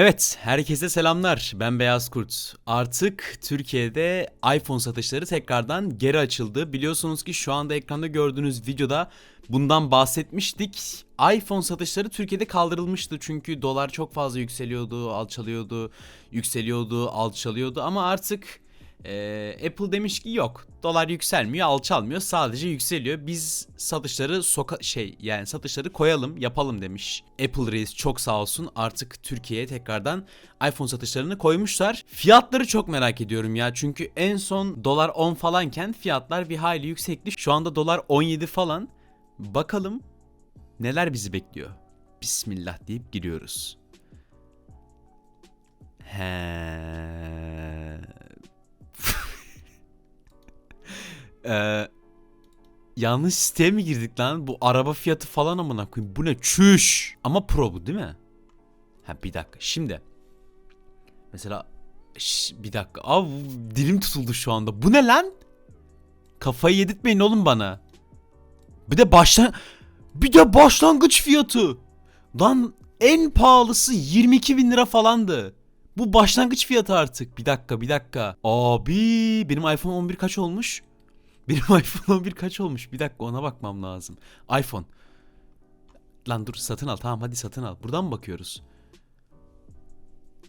Evet, herkese selamlar. Ben Beyaz Kurt. Artık Türkiye'de iPhone satışları tekrardan geri açıldı. Biliyorsunuz ki şu anda ekranda gördüğünüz videoda bundan bahsetmiştik. iPhone satışları Türkiye'de kaldırılmıştı çünkü dolar çok fazla yükseliyordu, alçalıyordu, yükseliyordu, alçalıyordu ama artık ee, Apple demiş ki yok. Dolar yükselmiyor, alçalmıyor. Sadece yükseliyor. Biz satışları soka şey yani satışları koyalım, yapalım demiş. Apple Reis çok sağ olsun artık Türkiye'ye tekrardan iPhone satışlarını koymuşlar. Fiyatları çok merak ediyorum ya. Çünkü en son dolar 10 falanken fiyatlar bir hayli yüksekti. Şu anda dolar 17 falan. Bakalım neler bizi bekliyor. Bismillah deyip giriyoruz. He. Ee, yanlış siteye mi girdik lan? Bu araba fiyatı falan amına koyayım. Bu ne? Çüş. Ama pro bu değil mi? Ha bir dakika. Şimdi. Mesela Şş, bir dakika. Abi dilim tutuldu şu anda. Bu ne lan? Kafayı yedirtmeyin oğlum bana. Bir de baştan bir de başlangıç fiyatı. Lan en pahalısı 22 bin lira falandı. Bu başlangıç fiyatı artık. Bir dakika bir dakika. Abi benim iPhone 11 kaç olmuş? Benim iPhone 11 kaç olmuş? Bir dakika ona bakmam lazım. iPhone. Lan dur satın al. Tamam hadi satın al. Buradan mı bakıyoruz?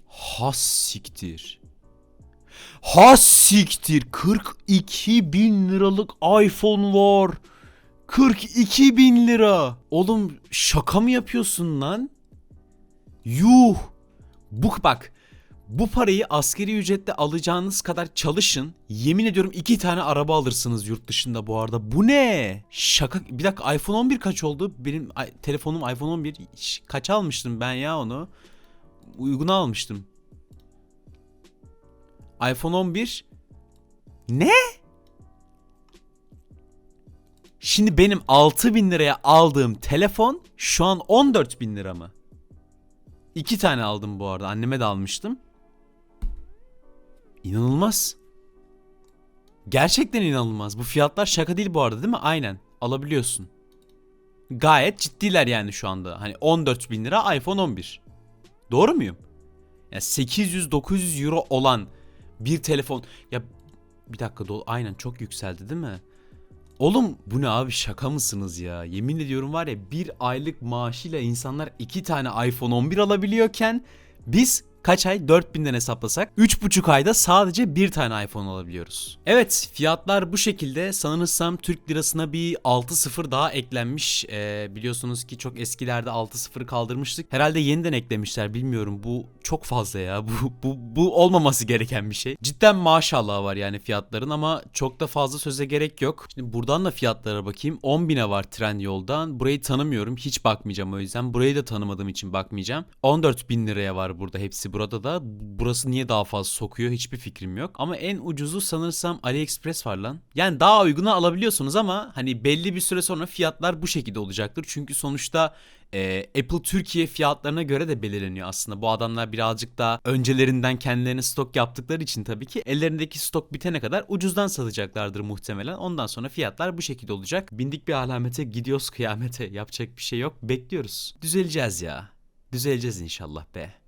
Has siktir. Has siktir. 42 bin liralık iPhone var. 42 bin lira. Oğlum şaka mı yapıyorsun lan? Yuh. Bu bak bu parayı askeri ücretle alacağınız kadar çalışın. Yemin ediyorum iki tane araba alırsınız yurt dışında bu arada. Bu ne? Şaka. Bir dakika iPhone 11 kaç oldu? Benim telefonum iPhone 11. Şş, Kaç almıştım ben ya onu? Uyguna almıştım. iPhone 11. Ne? Şimdi benim 6000 liraya aldığım telefon şu an 14 bin lira mı? İki tane aldım bu arada. Anneme de almıştım. İnanılmaz. Gerçekten inanılmaz. Bu fiyatlar şaka değil bu arada değil mi? Aynen. Alabiliyorsun. Gayet ciddiler yani şu anda. Hani 14 bin lira iPhone 11. Doğru muyum? Ya 800-900 euro olan bir telefon. Ya bir dakika dolu. Aynen çok yükseldi değil mi? Oğlum bu ne abi şaka mısınız ya? Yemin ediyorum var ya bir aylık maaşıyla insanlar iki tane iPhone 11 alabiliyorken biz kaç ay 4000'den hesaplasak 3,5 ayda sadece bir tane iPhone alabiliyoruz. Evet fiyatlar bu şekilde sanırsam Türk lirasına bir 6-0 daha eklenmiş. Ee, biliyorsunuz ki çok eskilerde 6-0'ı kaldırmıştık. Herhalde yeniden eklemişler bilmiyorum bu çok fazla ya bu, bu, bu olmaması gereken bir şey. Cidden maşallah var yani fiyatların ama çok da fazla söze gerek yok. Şimdi buradan da fiyatlara bakayım 10.000'e var Trendyol'dan burayı tanımıyorum hiç bakmayacağım o yüzden burayı da tanımadığım için bakmayacağım. 14.000 liraya var burada hepsi burada da burası niye daha fazla sokuyor hiçbir fikrim yok. Ama en ucuzu sanırsam AliExpress var lan. Yani daha uyguna alabiliyorsunuz ama hani belli bir süre sonra fiyatlar bu şekilde olacaktır. Çünkü sonuçta e, Apple Türkiye fiyatlarına göre de belirleniyor aslında. Bu adamlar birazcık daha öncelerinden kendilerine stok yaptıkları için tabii ki ellerindeki stok bitene kadar ucuzdan satacaklardır muhtemelen. Ondan sonra fiyatlar bu şekilde olacak. Bindik bir alamete gidiyoruz kıyamete. Yapacak bir şey yok. Bekliyoruz. Düzeleceğiz ya. Düzeleceğiz inşallah be.